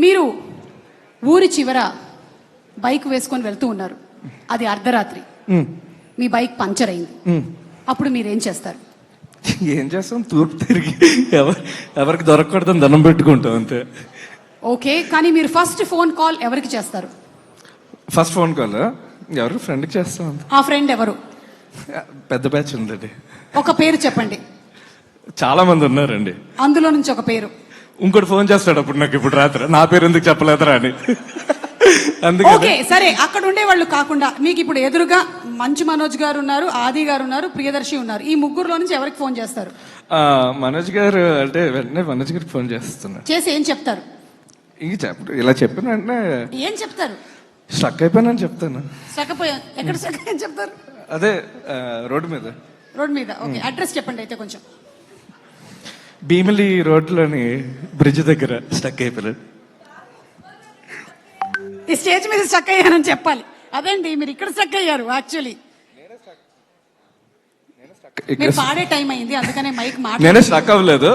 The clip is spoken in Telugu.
మీరు ఊరి చివర బైక్ వేసుకొని వెళ్తూ ఉన్నారు. అది అర్ధరాత్రి. మీ బైక్ పంచర్ అయింది. అప్పుడు మీరేం చేస్తారు? ఏం చేస్తాం? తూర్పు తిరిగి ఎవరు ఎవరికి దొరకకూడదని దండం పెట్టుకుంటాం అంతే. ఓకే కానీ మీరు ఫస్ట్ ఫోన్ కాల్ ఎవరికి చేస్తారు? ఫస్ట్ ఫోన్ కాల్ ఎవరు? ఫ్రెండ్కి చేస్తాం. ఆ ఫ్రెండ్ ఎవరు? పెద్ద బ్యాచ్ ఉందండి. ఒక పేరు చెప్పండి. చాలా మంది ఉన్నారండి. అందులో నుంచి ఒక పేరు. ఇంకోటి ఫోన్ చేస్తాడు అప్పుడు నాకు ఇప్పుడు రాత్రి. నా పేరు ఎందుకు చెప్పలేదురా అని. అందుకే ఓకే సరే అక్కడ ఉండే వాళ్ళు కాకుండా మీకు ఇప్పుడు ఎదురుగా మంచు మనోజ్ గారు ఉన్నారు ఆది గారు ఉన్నారు ప్రియదర్శి ఉన్నారు. ఈ ముగ్గురులో నుంచి ఎవరికి ఫోన్ చేస్తారు? ఆ, మనోజ్ గారు అంటే వెంటనే మనోజ్ గారికి ఫోన్ చేస్తున్నా. చేసి ఏం చెప్తారు? ఇంక చెప్ప ఇలా చెప్పిన వెంటనే ఏం చెప్తారు? స్ట్రక్ అయిపోయానని చెప్తాను. సకపోయా ఎక్కడ సగ ఏం చెప్తారు? అదే రోడ్డు మీద. రోడ్ మీద ఓకే అడ్రస్ చెప్పండి అయితే కొంచెం. భీమిలి రోడ్లోని బ్రిడ్జ్ దగ్గర స్టక్ అయిపోయారు ఈ స్టేజ్ మీద స్టక్ అయ్యానని చెప్పాలి. అదేంటి? మీరు ఇక్కడ స్టక్ అయ్యారు యాక్చువల్లీ మీరు పాడే టైం అయింది అందుకనే మైక్ మాట నేనే స్టక్ అవ్వలేదు.